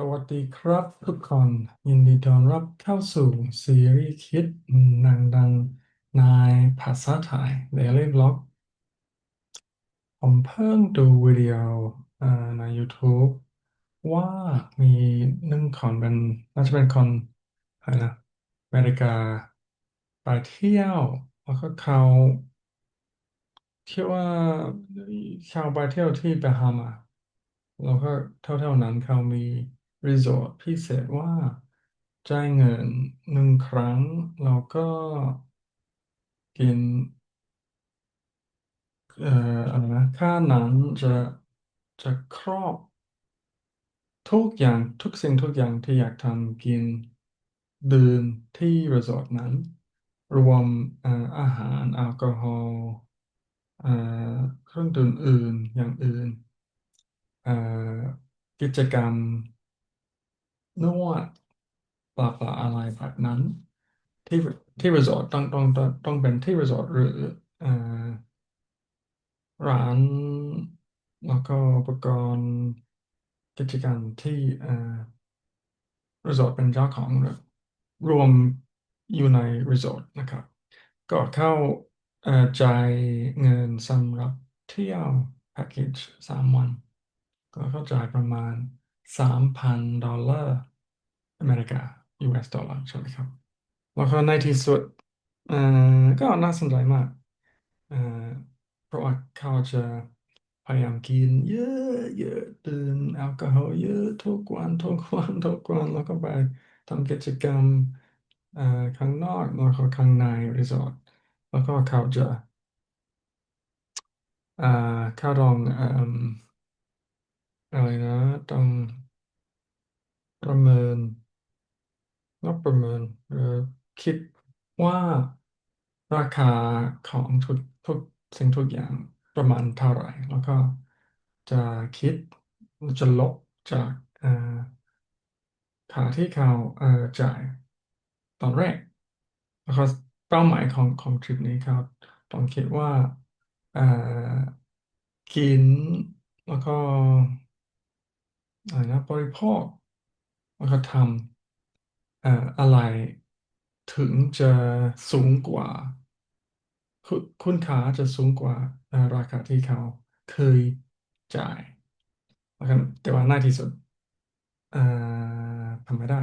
สวัสดีครับทุกคน ยินดีต้อนรับเข้าสู่ซีรีส์คิดหนังดังในภาษาไทย Daily Vlog ผมเพิ่งดูวิดีโอใน YouTube ว่ามีหนึ่งคนเป็นน่าจะเป็นคนอะไรนะอเมริกาไปเที่ยวแล้วก็เขาคิดว่าเขาไปเที่ยวที่บาฮามาแล้วก็เท่าๆนั้นเขามี รีสอร์ทพิเศษว่า จ่ายเงินหนึ่งครั้ง แล้วก็กิน เอ่ออะไรนะค่านั้นจะจะครอบทุกอย่างทุกสิ่งทุกอย่างที่อยากทำกินดื่มที่รีสอร์ทนั้น รวมเอ่ออาหารแอลกอฮอล์เอ่อเครื่องดื่มอื่นอย่างอื่นเอ่อกิจกรรม นวดปลาปลาอะไรแบบนั้น ที่ที่รีสอร์ทต้องต้องต้องต้องเป็นที่รีสอร์ทหรือเอ่อร้านแล้วก็อุปกรณ์กิจกรรที่เอ่อรีสอร์ทเป็นเจ้าของรวมอยู่ในรีสอร์ทนะครับ ก็เข้าเอ่อจ่ายเงินสำหรับเที่ยวแพ็กเกจสามวัน ก็เข้าจ่ายประมาณสามพันดอลลาร์ อเมริกา US ดอลลาร์ใช่ไหมครับ แล้วก็ในที่สุดเอ่อก็น่าสนใจมากเอ่อเพราะว่าเขาจะพยายามกินเยอะเยอะดื่มแอลกอฮอล์เยอะทุกวันทุกวันทุกวันแล้วก็ไปทำกิจกรรมเอ่อข้างนอกแล้วก็ข้างในรีสอร์ทแล้วก็เขาจะเอ่อเขาต้องเอ่ออะไรนะต้องประเมิน นับประเมินหรือคิดว่าราคาของทุกทุกสิ่งทุกอย่างประมาณเท่าไหร่ แล้วก็จะคิดจะลบจากค่าที่เขาเจ่ายตอนแรกแล้วก็เป้าหมายของของทริปนี้ครับต้องคิดว่ากินแล้วก็อะไรนะบริโภคแล้วก็ทำ อ่ออะไรถึงจะสูงกว่าคุณคุณค่าจะสูงกว่าอ่อราคาที่เขาเคยจ่ายแล้วกันแต่ว่าหน้าที่สุดเอ่อทำไม่ได้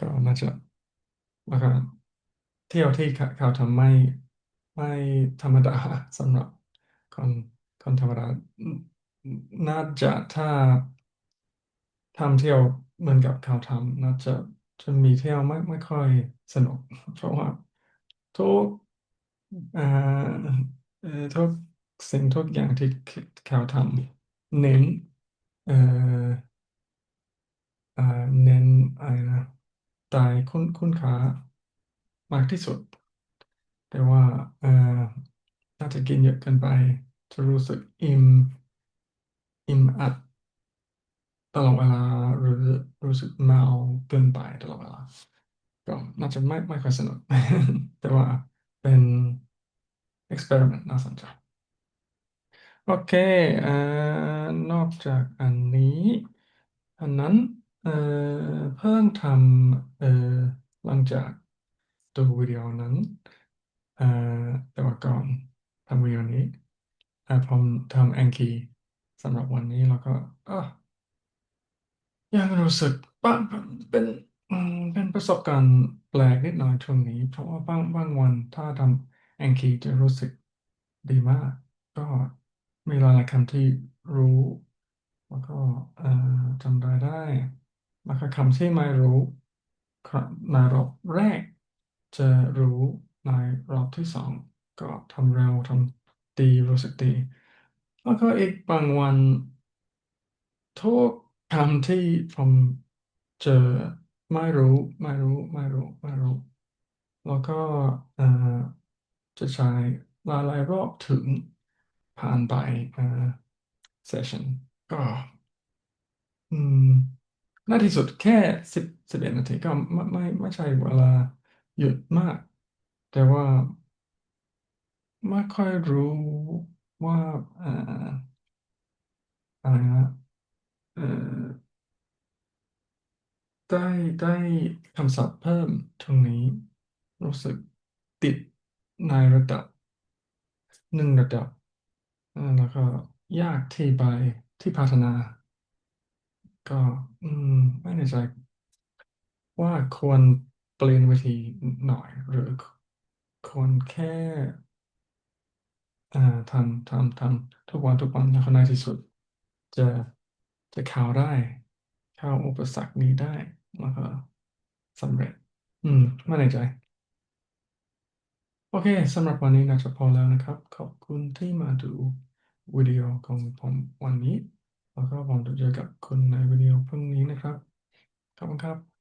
ก็น่าจะแล้วก็เที่ยวที่เขาเขาทำไม่ไม่ธรรมดาสำหรับคนคนธรรมดาน่าจะถ้าทำเที่ยว เหมือนกับเขาทำน่าจะจะมีเที่ยวไม่ไม่ค่อยสนุก เพราะว่าทุกอ่าเอ่อทุกสิ่งทุกอย่างที่เขาทำเน้นเอ่ออ่าเน้นอะไรนะจ่ายคุณคุณค่ามากที่สุด แต่ว่าเอ่อถ้าจะกินเยอะเกินไป จะรู้สึกอิ่มอิ่มอัดตลอดเวลา รู้สึกเมาเกินไปตลอดเวลาก็น่าจะไม่ไม่ค่อยสนุก แต่ว่าเป็น experiment น่าสนใจ โอเคอ่อนอกจากอันนี้ อันนั้นเอ่อเพิ่งทำเอ่อหลังจากดูวิดีโอนั้นเอ่อแต่ว่าก่อนทำวิดีโอนี้อ่อผมทำแองกีสำหรับวันนี้แล้วก็อะ ยังรู้สึกบ้างเป็นอืมเป็นประสบการณ์แปลกนิดหน่อยช่วงนี้ เพราะว่าบางบางวันถ้าทำแองกีจะรู้สึกดีมาก ก็มีหลายๆคำที่รู้ แล้วก็เอ่อจำได้ได้แล้วก็คำที่ไม่รู้ครับในรอบแรก จะรู้ในรอบที่สองก็ทำเร็วทำดีรู้สึกดี แล้วก็อีกบางวันทุก คำที่ผมเจอไม่รู้ไม่รู้ไม่รู้ไม่รู้ แล้วก็เอ่อจะใช้หลายๆรอบถึงผ่านไปเอ่อเซสชันก็ อืมน่าที่สุดแค่สิบสิบเอ็ดนาทีก็ไม่ไม่ไม่ใช่เวลาหยุดมาก แต่ว่าไม่ค่อยรู้ว่าเอ่ออะไรนะเอ่อ ได้ได้คำศัพท์เพิ่มตรงนี้ รู้สึกติดในระดับหนึ่งระดับอ่าแล้วก็ยากที่ไปที่พัฒนา ก็อืมไม่แน่ใจว่าควรเปลี่ยนวิธีหน่อย หรือควรแค่อ่าทำทำทำทุกวันทุกวันแล้วในที่สุด จะจะข้าวได้ข้าอุปสรรคนี้ได้ แล้วก็สำเร็จ อืมไม่แน่ใจ โอเคสำหรับวันนี้น่าจะพอแล้วนะครับ ขอบคุณที่มาดูวิดีโอของผมวันนี้ แล้วก็ผมจะเจอกับคุณในวิดีโอพรุ่งนี้นะครับ ขอบคุณครับ